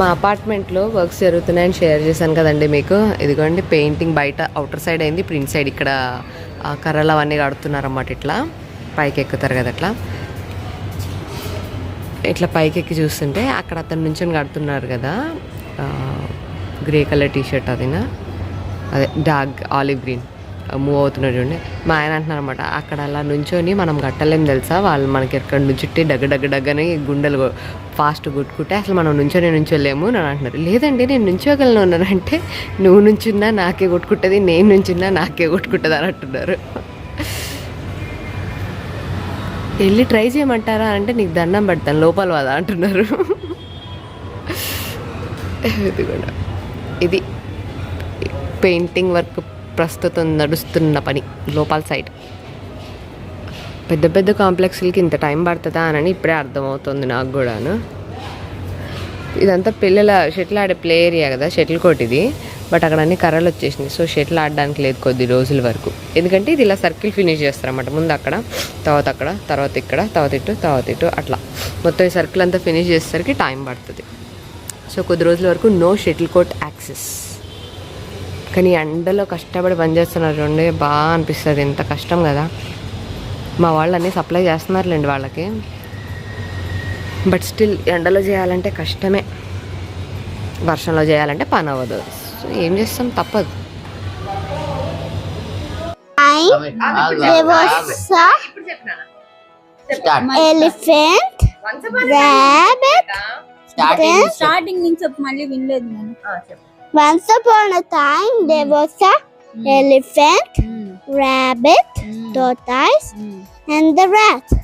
మా అపార్ట్మెంట్లో వర్క్స్ జరుగుతున్నాయని షేర్ చేశాను కదండి మీకు. ఇదిగోండి పెయింటింగ్ బయట అవుటర్ సైడ్ అయింది ఇప్పుడు ఇన్ సైడ్ ఇక్కడ కర్రలు అవన్నీ కడుతున్నారన్నమాట ఇట్లా. పైకి ఎక్కుతారు కదా అట్లా. ఇట్లా పైకి ఎక్కి చూస్తుంటే అక్కడ అతను నుంచి కడుతున్నారు కదా. గ్రే కలర్ టీషర్ట్ అదినా. అదే డార్క్ ఆలివ్ గ్రీన్ మూవ్ అవుతున్నాడు చూడండి. మా ఆయన అంటున్నారు అనమాట అక్కడ అలా నుంచొని మనం కట్టలేం తెలుసా? వాళ్ళు మనకి ఎక్కడ నుంచి డగ్గ డగ్గ డగ్గని గుండెలు ఫాస్ట్ కొట్టుకుంటే అసలు మనం నుంచోనే నుంచోలేము అని అంటున్నారు. లేదండి నేను నుంచోగలను అన్నానంటే నువ్వు నుంచున్నా నాకే కొట్టుకుంటుంది నేను నుంచున్నా నాకే కొట్టుకుంటుంది అని అంటున్నారు. వెళ్ళి ట్రై చేయమంటారా అంటే నీకు దండం పెడతాను లోపల వదా అంటున్నారు. ఇది కూడా ఇది పెయింటింగ్ వర్క్ ప్రస్తుతం నడుస్తున్న పని లోపల సైడ్. పెద్ద పెద్ద కాంప్లెక్స్లకి ఇంత టైం పడుతుందా అని ఇప్పుడే అర్థమవుతుంది నాకు కూడాను. ఇదంతా పిల్లల షటిల్ ఆడే ప్లే ఏరియా కదా షటిల్ కోట్ ఇది. బట్ అక్కడ అన్ని కర్రలు వచ్చేసినాయి. సో షటిల్ ఆడడానికి లేదు కొద్ది రోజుల వరకు. ఎందుకంటే ఇది ఇలా సర్కిల్ ఫినిష్ చేస్తారన్నమాట. ముందు అక్కడ తర్వాత అక్కడ తర్వాత ఇక్కడ తర్వాత ఇటు తర్వాత ఇటు అట్లా. మొత్తం ఈ సర్కిల్ అంతా ఫినిష్ చేసేసరికి టైం పడుతుంది. సో కొద్ది రోజుల వరకు నో షటిల్ కోట్ యాక్సెస్. కానీ ఎండలో కష్టపడి పనిచేస్తున్నారు రెండే బాగా అనిపిస్తుంది. ఎంత కష్టం కదా. మా వాళ్ళు అన్నీ సప్లై చేస్తున్నారులేండి వాళ్ళకి. బట్ స్టిల్ ఎండలో చేయాలంటే కష్టమే. వర్షంలో చేయాలంటే పని అవ్వదు. సో ఏం చేస్తాం? తప్పదు. Elephant rabbit tortoise and the rat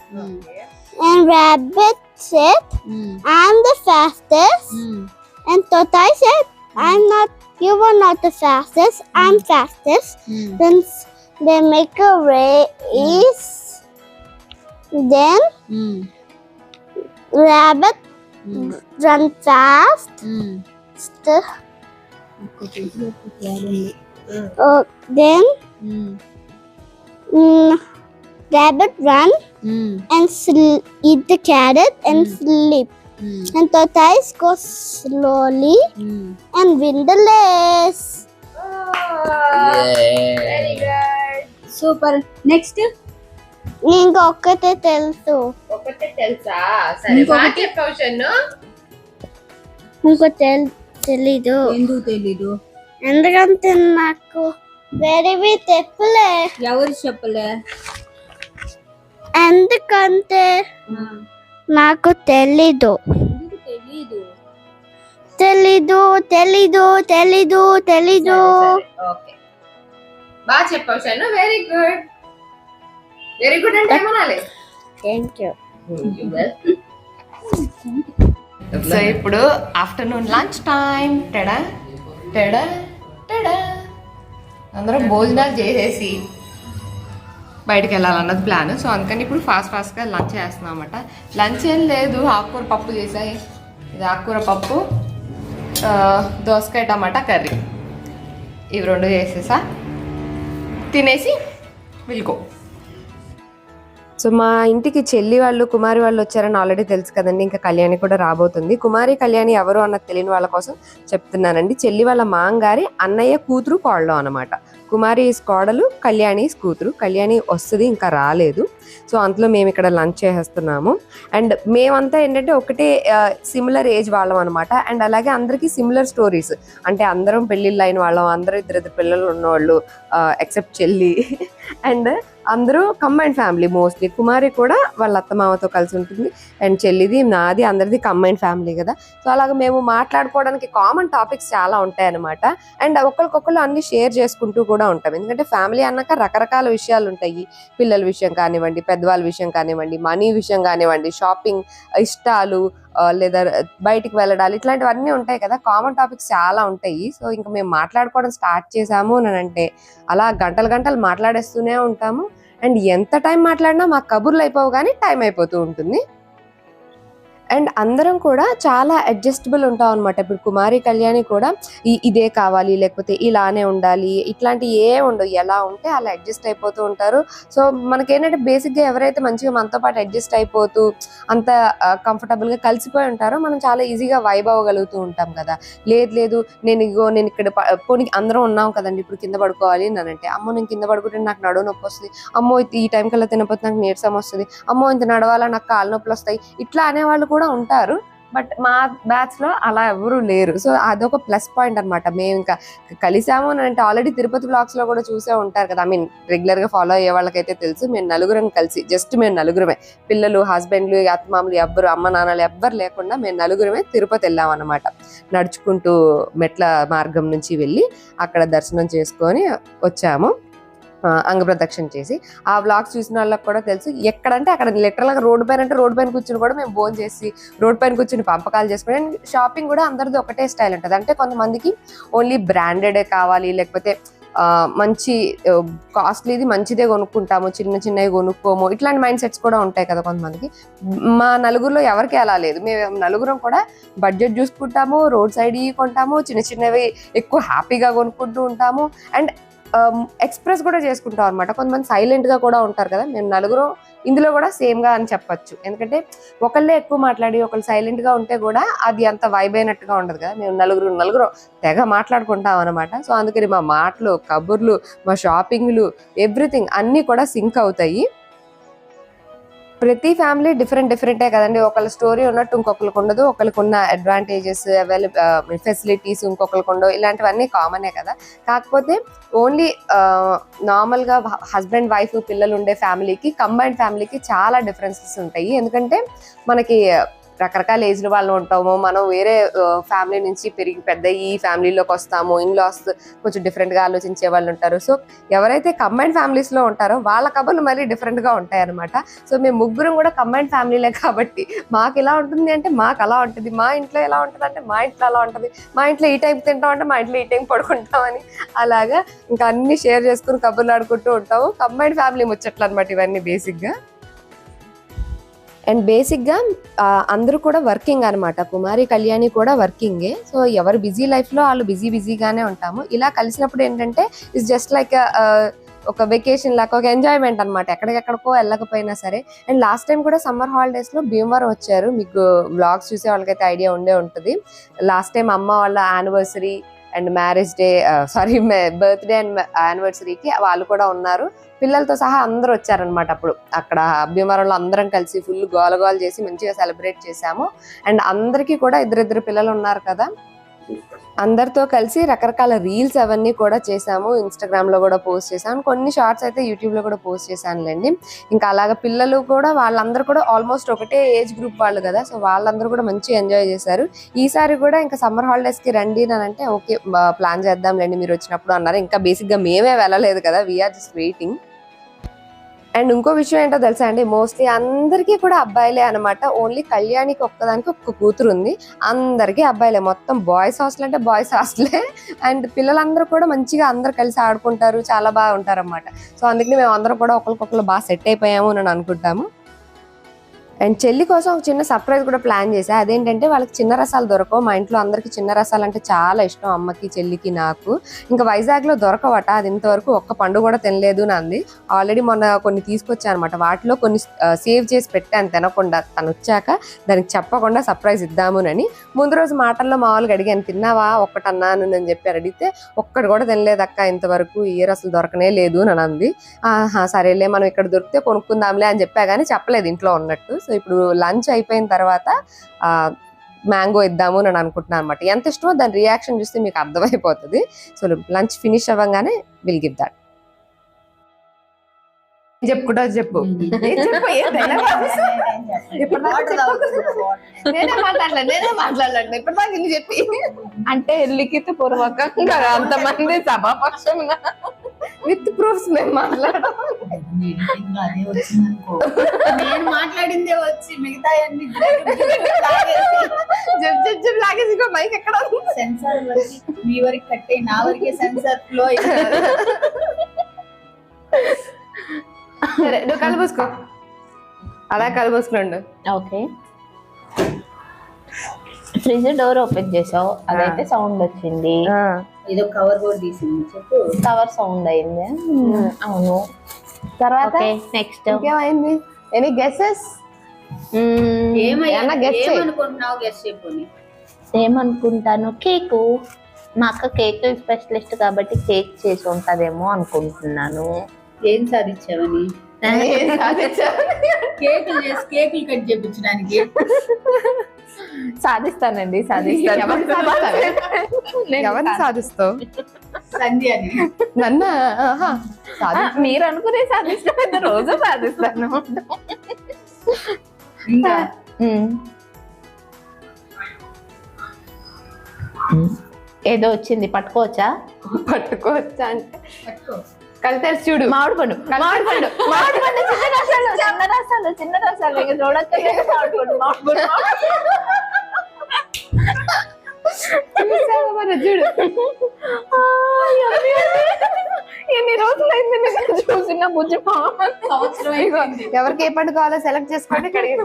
and rabbit said, hmm. "I'm the fastest." Hmm. And tortoise said, hmm. "I'm not. You were not the fastest. I'm fastest." Then s- they make a race. Then rabbit run fast. St- uh, then mm, rabbit run and sl- eat the carrot and sleep. And tortoise goes slowly and win the race. Super next ఇంకొకటే తెలుసు ఒకటే తెలుసా సరే ఇంకొకటి? బాగా చెప్పావు షన్ను. ఇంకో తెల్ తెలీదు ఎందుకు తెలీదు ఎందుకంటే నాకు వేరేవి తెప్పలే ఎవరు చెప్పలే ఎందుకంటే నాకు తెలీదు. తెలీదు? తెలీదు తెలీదు తెలీదు తెలీదు. ఓకే. బాగా చెప్పావు Shannu very good very good అంటే ఏమనాలి? థ్యాంక్ యూ సో ఇప్పుడు ఆఫ్టర్నూన్ లంచ్ టైం టెడా టెడా టెడా. అందరం భోజనాలు చేసేసి బయటికి వెళ్ళాలన్నది ప్లాన్. సో అందుకని ఇప్పుడు ఫాస్ట్ ఫాస్ట్గా లంచ్ చేస్తున్నాం అనమాట లంచ్ ఏం లేదు. ఆకుకూర పప్పు చేసాయి. ఇది ఆకుకూర పప్పు దోసకాయ టమాటా కర్రీ. ఇవి రెండు చేసేసా? తినేసి వెళ్ళిపో సో మా ఇంటికి చెల్లి వాళ్ళు కుమారి వాళ్ళు వచ్చారని ఆల్రెడీ తెలుసు కదండి. ఇంకా కళ్యాణి కూడా రాబోతుంది. కుమారి కళ్యాణి ఎవరు అన్నది తెలియని వాళ్ళ కోసం చెప్తున్నానండి. చెల్లి వాళ్ళ మాంగారి అన్నయ్య కూతురు కోడలు అనమాట కుమారి కోడలు కళ్యాణి కూతురు. కళ్యాణి వస్తుంది ఇంకా రాలేదు. సో అంతలో మేము ఇక్కడ లంచ్ చేసేస్తున్నాము. అండ్ మేమంతా ఏంటంటే ఒకటే సిమిలర్ ఏజ్ వాళ్ళం అనమాట అండ్ అలాగే అందరికీ సిమిలర్ స్టోరీస్ అంటే అందరం పెళ్ళిళ్ళు అయిన వాళ్ళం అందరూ ఇద్దరిద్దరు పిల్లలు ఉన్నవాళ్ళు ఎక్సెప్ట్ చెల్లి. అండ్ అందరూ కంబైండ్ ఫ్యామిలీ మోస్ట్లీ కుమారి కూడా వాళ్ళ అత్తమామతో కలిసి ఉంటుంది. అండ్ చెల్లిది నాది అందరిది కంబైండ్ ఫ్యామిలీ కదా. సో అలాగ మేము మాట్లాడుకోవడానికి కామన్ టాపిక్స్ చాలా ఉంటాయి అనమాట అండ్ ఒకరికొకరు అన్ని షేర్ చేసుకుంటూ కూడా ఉంటాం. ఎందుకంటే ఫ్యామిలీ అన్నాక రకరకాల విషయాలు ఉంటాయి. పిల్లల విషయం కానివ్వండి పెద్దవాళ్ళ విషయం కానివ్వండి మనీ విషయం కానివ్వండి షాపింగ్ ఇష్టాలు లేదా బయటికి వెళ్ళడాలు ఇట్లాంటివన్నీ ఉంటాయి కదా. కామన్ టాపిక్స్ చాలా ఉంటాయి. సో ఇంకా మేము మాట్లాడుకోవడం స్టార్ట్ చేసాము అని అంటే అలా గంటలు గంటలు మాట్లాడేస్తూనే ఉంటాము. అండ్ ఎంత టైం మాట్లాడినా మాకు కబుర్లు అయిపోవు కానీ టైం అయిపోతూ ఉంటుంది. అండ్ అందరం కూడా చాలా అడ్జస్టబుల్ ఉంటాం అనమాట ఇప్పుడు కుమారి కళ్యాణి కూడా ఇదే కావాలి లేకపోతే ఇలానే ఉండాలి ఇట్లాంటి ఏ ఉండవు ఎలా ఉంటే అలా అడ్జస్ట్ అయిపోతూ ఉంటారు. సో మనకేంటంటే బేసిక్గా ఎవరైతే మంచిగా మనతో పాటు అడ్జస్ట్ అయిపోతూ అంత కంఫర్టబుల్గా కలిసిపోయి ఉంటారో మనం చాలా ఈజీగా వైబ్ అవ్వగలుగుతూ ఉంటాం కదా. లేదు లేదు నేను ఇగో నేను ఇక్కడ పోనీ అందరం ఉన్నాం కదండి ఇప్పుడు కింద పడుకోవాలి అని అంటే అమ్మో నేను కింద పడుకుంటే నాకు నడువు నొప్పి వస్తుంది. అమ్మో ఈ టైం కల్లా తినపోతే నాకు నీరసం వస్తుంది. అమ్మో ఇంత నడవాలా నాకు కాళ్ళ నొప్పులు వస్తాయి. ఇట్లా అనేవాళ్ళు కూడా ఉంటారు బట్ మా బ్యాచ్లో అలా ఎవరు లేరు. సో అదొక ప్లస్ పాయింట్ అన్నమాట. మేము ఇంకా కలిసాము అని అంటే ఆల్రెడీ తిరుపతి బ్లాగ్స్లో కూడా చూసే ఉంటారు కదా. ఐ మీన్ రెగ్యులర్గా ఫాలో అయ్యే వాళ్ళకైతే తెలుసు మేము నలుగురం కలిసి జస్ట్ మేము నలుగురమే. పిల్లలు హస్బెండ్లు అత్తమామలు ఎవ్వరు అమ్మ నాన్నలు ఎవ్వరు లేకుండా మేము నలుగురమే తిరుపతి వెళ్ళాం అనమాట నడుచుకుంటూ మెట్ల మార్గం నుంచి వెళ్ళి అక్కడ దర్శనం చేసుకొని వచ్చాము. అంగప్రదక్షిణ చేసి ఆ బ్లాగ్స్ చూసిన వాళ్ళకి కూడా తెలుసు. ఎక్కడంటే అక్కడ లిటరల్గా రోడ్డు పైన అంటే రోడ్డు పైన కూర్చుని కూడా మేము భోజనం చేసి రోడ్ పైన కూర్చుని పంపకాలు చేసుకుని అండ్ షాపింగ్ కూడా అందరిది ఒకటే స్టైల్ ఉంటుంది. అంటే కొంతమందికి ఓన్లీ బ్రాండెడ్ కావాలి లేకపోతే మంచి కాస్ట్లీది మంచిదే కొనుక్కుంటాము చిన్న చిన్నవి కొనుక్కోము. ఇట్లాంటి మైండ్ సెట్స్ కూడా ఉంటాయి కదా కొంతమందికి. మా నలుగురిలో ఎవరికి అలా లేదు. మేము నలుగురం కూడా బడ్జెట్ చూసుకుంటాము రోడ్ సైడ్ కొంటాము చిన్న చిన్నవి ఎక్కువ హ్యాపీగా కొనుక్కుంటూ ఉంటాము. అండ్ Um, ఎక్స్ప్రెస్ కూడా చేసుకుంటాం అనమాట కొంతమంది సైలెంట్గా కూడా ఉంటారు కదా మేము నలుగురం ఇందులో కూడా సేమ్గా అని చెప్పొచ్చు. ఎందుకంటే ఒకళ్ళే ఎక్కువ మాట్లాడి ఒకళ్ళు సైలెంట్గా ఉంటే కూడా అది అంత వైబ్ అయినట్టుగా ఉండదు కదా. మేము నలుగురు నలుగురు తెగ మాట్లాడుకుంటాం అనమాట సో అందుకని మా మాటలు కబుర్లు మా షాపింగ్లు ఎవ్రీథింగ్ అన్నీ కూడా సింక్ అవుతాయి. ప్రతి ఫ్యామిలీ డిఫరెంట్ డిఫరెంటే కదండి. ఒకళ్ళ స్టోరీ ఉన్నట్టు ఇంకొకరికి ఉండదు. ఒకరికి ఉన్న అడ్వాంటేజెస్ అవైలబుల్ ఫెసిలిటీస్ ఇంకొకరికి ఉండవు. ఇలాంటివన్నీ కామనే కదా. కాకపోతే ఓన్లీ నార్మల్గా హస్బెండ్ వైఫ్ పిల్లలు ఉండే ఫ్యామిలీకి కంబైన్డ్ ఫ్యామిలీకి చాలా డిఫరెన్సెస్ ఉంటాయి. ఎందుకంటే మనకి రకరకాల ఏజ్ల వాళ్ళు ఉంటాము. మనం వేరే ఫ్యామిలీ నుంచి పెరిగి పెద్ద ఈ ఫ్యామిలీలోకి వస్తాము. ఇన్లాస్ కొంచెం డిఫరెంట్గా ఆలోచించే వాళ్ళు ఉంటారు. సో ఎవరైతే కంబైన్డ్ ఫ్యామిలీస్లో ఉంటారో వాళ్ళ కబుర్లు మరీ డిఫరెంట్గా ఉంటాయి అనమాట సో మేము ముగ్గురం కూడా కంబైన్డ్ ఫ్యామిలీలే కాబట్టి మాకు ఎలా ఉంటుంది అంటే మాకు అలా ఉంటుంది. మా ఇంట్లో ఎలా ఉంటుంది అంటే మా ఇంట్లో అలా ఉంటుంది. మా ఇంట్లో ఈ టైం తింటాం అంటే మా ఇంట్లో ఈ టైం పడుకుంటామని అలాగా ఇంకా అన్ని షేర్ చేసుకుని కబుర్లు ఆడుకుంటూ ఉంటాము. కంబైన్డ్ ఫ్యామిలీ ముచ్చట్లు అనమాట ఇవన్నీ బేసిక్గా. అండ్ బేసిక్గా అందరూ కూడా వర్కింగ్ అనమాట కుమారి కళ్యాణి కూడా వర్కింగే సో ఎవరు బిజీ లైఫ్లో వాళ్ళు బిజీ బిజీగానే ఉంటాము. ఇలా కలిసినప్పుడు ఏంటంటే ఇట్స్ జస్ట్ లైక్ ఒక వెకేషన్ లాగా ఒక ఎంజాయ్మెంట్ అనమాట ఎక్కడికెక్కడికో వెళ్ళకపోయినా సరే. అండ్ లాస్ట్ టైం కూడా సమ్మర్ హాలిడేస్లో భీమవరం వచ్చారు. మీకు బ్లాగ్స్ చూసే వాళ్ళకైతే ఐడియా ఉండే ఉంటుంది. లాస్ట్ టైం అమ్మ వాళ్ళ anniversary and marriage day sorry birthday and యానివర్సరీకి వాళ్ళు కూడా ఉన్నారు. పిల్లలతో సహా అందరూ వచ్చారనమాట అప్పుడు. అక్కడ భీమవరంలో అందరం కలిసి ఫుల్ గోల చేసి మంచిగా సెలబ్రేట్ చేశాము. అండ్ అందరికీ కూడా ఇద్దరిద్దరు పిల్లలు ఉన్నారు కదా. అందరితో కలిసి రకరకాల రీల్స్ అవన్నీ కూడా చేశాము. ఇన్స్టాగ్రామ్లో కూడా పోస్ట్ చేశాను. కొన్ని షార్ట్స్ అయితే యూట్యూబ్లో కూడా పోస్ట్ చేశానులేండి. ఇంకా అలాగ పిల్లలు కూడా వాళ్ళందరూ కూడా ఆల్మోస్ట్ ఒకటే ఏజ్ గ్రూప్ వాళ్ళు కదా సో వాళ్ళందరూ కూడా మంచి ఎంజాయ్ చేశారు. ఈసారి కూడా ఇంకా సమ్మర్ హాలిడేస్కి రండి అంటే ఓకే ప్లాన్ చేద్దాంలేండి మీరు వచ్చినప్పుడు అన్నారు. ఇంకా బేసిక్గా మేమే వెళ్ళలేదు కదా వీఆర్ జస్ట్ వెయిటింగ్ అండ్ ఇంకో విషయం ఏంటో తెలుసా అండి? మోస్ట్లీ అందరికీ కూడా అబ్బాయిలే అనమాట ఓన్లీ కళ్యాణికి ఒక్కదానికి ఒక్క కూతురు ఉంది. అందరికీ అబ్బాయిలే. మొత్తం బాయ్స్ హాస్టల్ అంటే బాయ్స్ హాస్టలే అండ్ పిల్లలందరూ కూడా మంచిగా అందరు కలిసి ఆడుకుంటారు. చాలా బాగా ఉంటారు అనమాట సో అందుకని మేము అందరం కూడా ఒకరికొకరు బాగా సెట్ అయిపోయాము అని అనుకుంటాము. అండ్ చెల్లి కోసం ఒక చిన్న సర్ప్రైజ్ కూడా ప్లాన్ చేశా. అదేంటంటే వాళ్ళకి చిన్న రసాలు దొరకవు. మా ఇంట్లో అందరికి చిన్న రసాలు అంటే చాలా ఇష్టం అమ్మకి చెల్లికి నాకు. ఇంకా వైజాగ్లో దొరకవట. అది ఇంతవరకు ఒక్క పండు కూడా తినలేదు నాంది. ఆల్రెడీ మొన్న కొన్ని తీసుకొచ్చాను అనమాట వాటిలో కొన్ని సేవ్ చేసి పెట్టాను తినకుండా. తను వచ్చాక దానికి చెప్పకుండా సర్ప్రైజ్ ఇద్దామునని. ముందు రోజు మాటల్లో మామూలుగా అడిగాను తిన్నావా? ఒక్కటి అన్నాను అని చెప్పి అడిగితే ఒక్కటి కూడా తినలేదు అక్క ఇంతవరకు. ఏ రసలు దొరకనే లేదు అని అంది ఆహా సరేలే మనం ఇక్కడ దొరికితే కొనుక్కుందాంలే అని చెప్పా కానీ చెప్పలేదు ఇంట్లో ఉన్నట్టు. సో ఇప్పుడు లంచ్ అయిపోయిన తర్వాత ఆ మ్యాంగో ఇద్దాము అని అనుకుంటున్నాను అనమాట ఎంత ఇష్టమో దాని రియాక్షన్ చూస్తే మీకు అర్థమైపోతుంది. సో లంచ్ ఫినిష్ అవ్వగానే విల్ గివ్ దట్. చెప్పుకుంటా చెప్పు. చెప్పు? నేనే మాట్లాడలేదు నేనే మాట్లాడలేదు అంటే లిఖిత పూర్వకంగా అంతమంది సభాపక్షం విత్ ప్రూఫ్స్ మేము మాట్లాడడం నేను మాట్లాడిందే వచ్చి మిగతా అన్ని జబ్ జబ్ జబ్ లాగేసి ఇంకో మైక్ ఎక్కడ ఉంది? సెన్సార్ వరకు మీ వరకు కట్టే నా వరకే సెన్సార్ ఫ్లో సరే నువ్వు కలుపుసుకో అలా కలుపుసుకోండు ఓకే. ఫ్రిడ్జ్ డోర్ ఓపెన్ చేసావు. అదైతే సౌండ్ వచ్చింది. ఏదో కవర్ కూడా తీసింది చెప్పు. కవర్ సౌండ్ అయింది. అవును. తర్వాత? Okay next ఇంకేమైంది? Any guesses. ఏమనుకుంటున్నావు చెప్పు ఏమనుకుంటాను? కేకు. మా అక్క కేక్ స్పెషలిస్ట్ కాబట్టి కేక్ చేసి ఉంటదేమో అనుకుంటున్నాను. ఏం సాధించావని? కేకులు చేసి కేకులు కట్ చేపించడానికి. సాధిస్తానండి సాధిస్తాను. సాధిస్తావే? నన్ను మీరు అనుకునే సాధిస్తాను రోజు సాధిస్తాను. ఏదో వచ్చింది పట్టుకోవచ్చా? పట్టుకోవచ్చా అంటే? చూడు. మామిడి పండు. మామిడి పండు. మామిడి పండు చిన్న రసాలు. చిన్న రసాలు చిన్న రసాలు. ఇంకా చూడక్కర్లేదు మామిడి పండు. మామిడి పండు. చూసావా మరి? చూడు. ఆ, యమ్మీ. ఎన్ని రోజులైంది నేను చూసిన బుజ్జి ఎవరికి ఏ పండు కావాలో సెలెక్ట్ చేసుకోండి కడిగి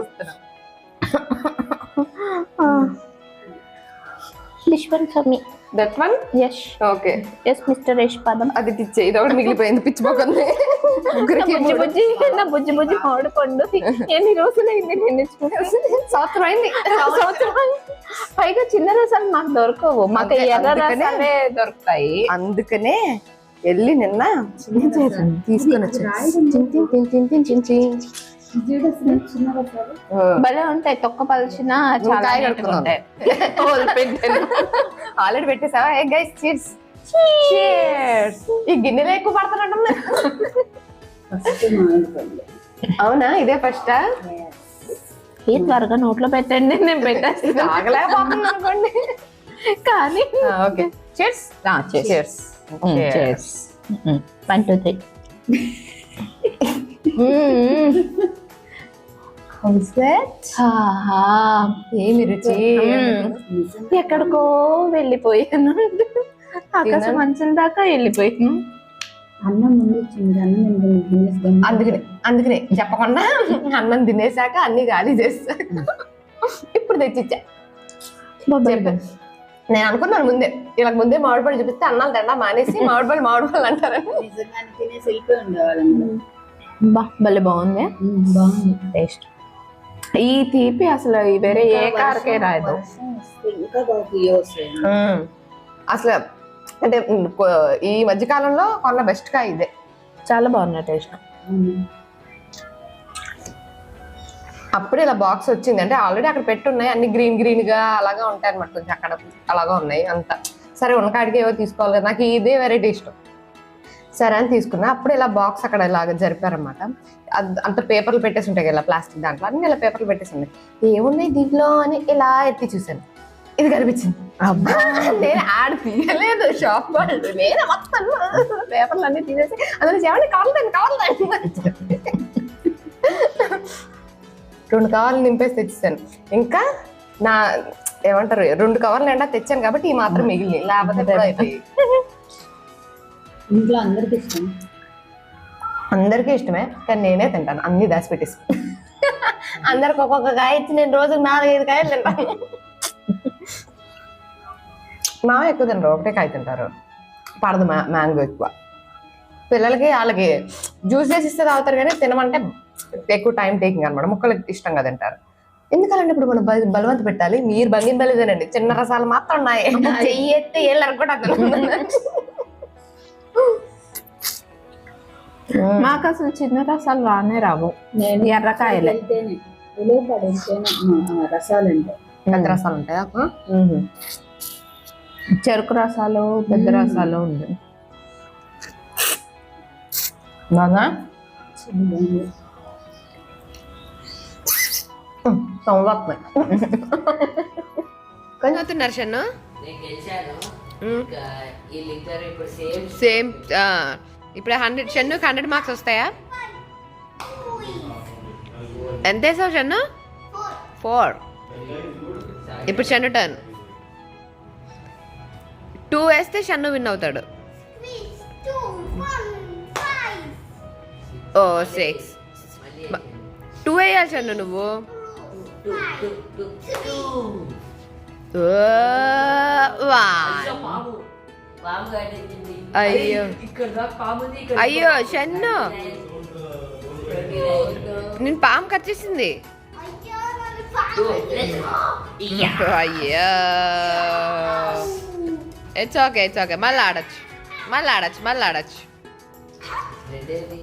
this one for me that one yes okay yes mister Yash పదం అది పిచ్చే ఇది ఒకటి మిగిలిపోయింది పిచ్చిపోకుంది ముగ్గురికి బుజ్జి మూడు. బుజ్జి నా బుజ్జి బుజ్జి మామిడి పండు ఎన్ని రోజులైంది నేను సంవత్సరం అయింది. సంవత్సరం. పైగా చిన్న రసాలు మాకు దొరకవు. మాకు ఎర్ర రసాలే దొరుకుతాయి. అందుకనే వెళ్ళి నిన్న తీసుకొని వచ్చాను. భలే ఉంటాయి తొక్క పలిచిన చాలా. ఉంటాయి ఆల్రెడీ పెట్టేసావా? ఏ గైస్ చీర్స్ చీర్స్ ఈ గిన్నెలో ఎక్కువ పడుతున్నట్టుంది ఫస్ట్ మామిడి పండు అవునా? ఇదే ఫస్ట్ ఈ త్వరగా నోట్లో పెట్టండి నేను పెట్టేస్తాను. ఆగలేకపోతుంది అనుకోండి. కానీ. Okay. Cheers cheers one two three ఏమి రుచి? ఎక్కడికో వెళ్ళిపోయాను. ఆకాశం మంచుల దాకా వెళ్ళిపోయాను. అన్నం ముందు వచ్చింది అన్నం. అందుకనే అందుకనే చెప్పకుండా అన్నం తినేసాక అన్ని ఖాళీ చేస్తాక ఇప్పుడు తెచ్చిచ్చా. నేను అనుకున్నాను ముందే ఇలా ముందే మామిడి పళ్ళు చూపిస్తే అన్నాలు తిండా మానేసి మామిడి పళ్ళు మామిడి పళ్ళు అంటారని నిజంగానే తినేసి వెళ్ళిపోయి ఉండేవాళ్ళం. బా భలే బాగుంది. బాగుంది. టేస్ట్. ఈ తీపి అసలు వేరే ఏ కారకే రాదు. అసలు అంటే ఈ మధ్య కాలంలో కొన్న బెస్ట్గా ఇదే. చాలా బాగున్నాయి టేస్ట్ అప్పుడు ఇలా బాక్స్ వచ్చింది. అంటే ఆల్రెడీ అక్కడ పెట్టున్నాయి. అన్ని గ్రీన్ గ్రీన్గా అలాగా ఉంటాయి అనమాట కొంచెం అక్కడ అలాగా ఉన్నాయి. అంత సరే ఉన్నకాడికి ఏవో తీసుకోవాలి కదా. నాకు ఇదే వెరైటీ ఇష్టం. సరే అని తీసుకున్నా. అప్పుడు ఇలా బాక్స్ అక్కడ ఇలాగ జరిపారనమాట అంత పేపర్లు పెట్టేసి ఉంటాయి కదా ప్లాస్టిక్ దాంట్లో అన్ని ఇలా పేపర్లు పెట్టేసి ఉన్నాయి. ఏమున్నాయి దీంట్లో అని ఇలా ఎత్తి చూసాను ఇది కనిపించింది. అబ్బా! నేను యాడ్ తీయలేదు షాప్ వాళ్ళు. నేను మొత్తం పేపర్లు అన్ని తీసేసి అందులో ఏమండి? కావాలండి కావాలండి రెండు కవర్లు నింపేసి తెచ్చేసాను. ఇంకా నా ఏమంటారు రెండు కవర్లు నిండా తెచ్చాను కాబట్టి ఈ మాత్రం మిగిలింది. లేకపోతే ఇంట్లో అందరికి ఇష్టం అందరికీ ఇష్టమే కానీ నేనే తింటాను. అన్ని దాచి పెట్టేసి. అందరికి ఒక్కొక్క కాయ ఇచ్చి నేను రోజుకి నాలుగైదు కాయలు తింటాను. మా ఎక్కువ తినరు ఒకటే కాయ తింటారు. పడదు మ్యా మ్యాంగో ఎక్కువ. పిల్లలకి వాళ్ళకి జ్యూస్ చేసి ఇస్తే తాగుతారు కానీ తినమంటే ఎక్కువ టైం టేకింగ్ అనమాట ముక్కలకి ఇష్టంగా తింటారు. ఎందుకంటే ఇప్పుడు మనం బల- బలవంత పెట్టాలి? మీరు బంగిన బలిదేనండి చిన్న రసాలు మాత్రం ఉన్నాయి చెయ్యి ఎత్తే ఏళ్ళని కూడా మాకు అసలు చిన్న రసాలు రానే రావు. నేను ఎర్రకాయలే పెద్ద రసాలు ఉంటాయా చెరుకు రసాలు పెద్ద రసాలు ఉంది బాగా సంవత్సరం కొంచెం సేమ్ ఇప్పుడు హండ్రెడ్ షన్నుకి హండ్రెడ్ మార్క్స్ వస్తాయా? ఎంత వేసావు షన్ను? ఫోర్. ఇప్పుడు షన్ను టర్న్. టూ వేస్తే షన్ను విన్ అవుతాడు. ఓ సిక్స్. టూ వేయాలి షన్ను నువ్వు. వా. అయ్యో. ఇక్కడ దాకా పాము ఉంది ఇక్కడ అయ్యో షన్ను. ట్వంటీ నైన్ పాము కట్ చేసింది. అయ్యో. ఇట్స్ ఓకే ఇట్స్ ఓకే మళ్ళీ ఆడచ్చు. మళ్ళీ ఆడచ్చు మళ్ళీ ఆడచ్చు. రెండేది?